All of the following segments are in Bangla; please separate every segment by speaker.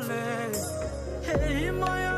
Speaker 1: বলে এই মায়া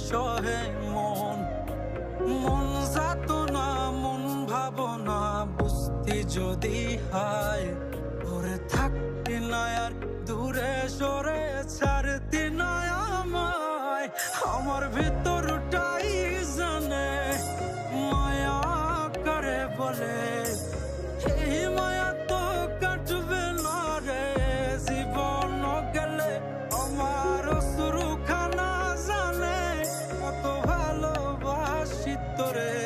Speaker 1: সহে মন মন যাত না মন ভাবনা বুঝতে যদি হায় ভরে থাকতে না আর dottore.